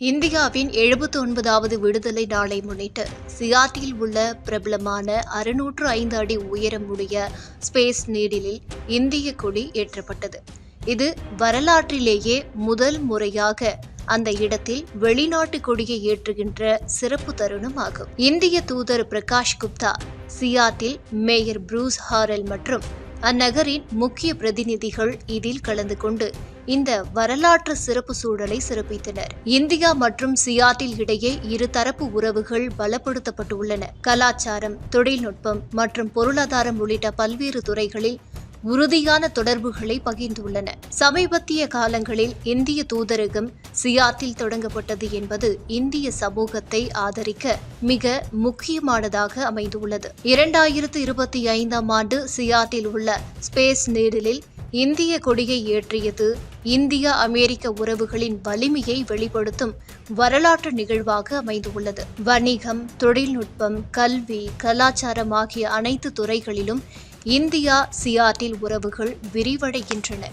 இந்தியாவின் எழுபத்தி ஒன்பதாவது விடுதலை நாளை முன்னிட்டு சியாட்டில் உள்ள பிரபலமான அறுநூற்று ஐந்து அடி உயரமுடைய ஸ்பேஸ் நீடிலில் இந்திய கொடி ஏற்றப்பட்டது. இது வரலாற்றிலேயே முதல் முறையாக அந்த இடத்தில் வெளிநாட்டு கொடியை ஏற்றுகின்ற சிறப்பு தருணம் ஆகும் இந்திய தூதர் Prakash Gupta Seattle mayor Bruce Harrell மற்றும் அந்நகரின் முக்கிய பிரதிநிதிகள் இதில் கலந்து கொண்டு இந்த வரலாற்று சிறப்பு சூழலை சிறப்பித்தனர். இந்தியா மற்றும் சியாட்டில் இடையே இருதரப்பு உறவுகள் பலப்படுத்தப்பட்டுள்ளன. கலாச்சாரம் தொழில்நுட்பம் மற்றும் பொருளாதாரம் உள்ளிட்ட பல்வேறு துறைகளில் உறுதியான தொடர்புகளை பகிர்ந்துள்ளன. சமீபத்திய காலங்களில் இந்திய தூதரகம் சியாத்தில் தொடங்கப்பட்டது என்பது இந்திய சமூகத்தை ஆதரிக்க மிக முக்கியமானதாக அமைந்துள்ளது. இரண்டாயிரத்து இருபத்தி ஐந்தாம் ஆண்டு சியாட்டில் உள்ள ஸ்பேஸ் நீடலில் இந்திய கொடியை ஏற்றியது இந்திய அமெரிக்க உறவுகளின் வலிமையை வெளிப்படுத்தும் வரலாற்று நிகழ்வாக அமைந்துள்ளது. வணிகம் தொழில்நுட்பம் கல்வி கலாச்சாரம் ஆகிய அனைத்து துறைகளிலும் இந்தியா சியாட்டில் உறவுகள் விரிவடைகின்றன.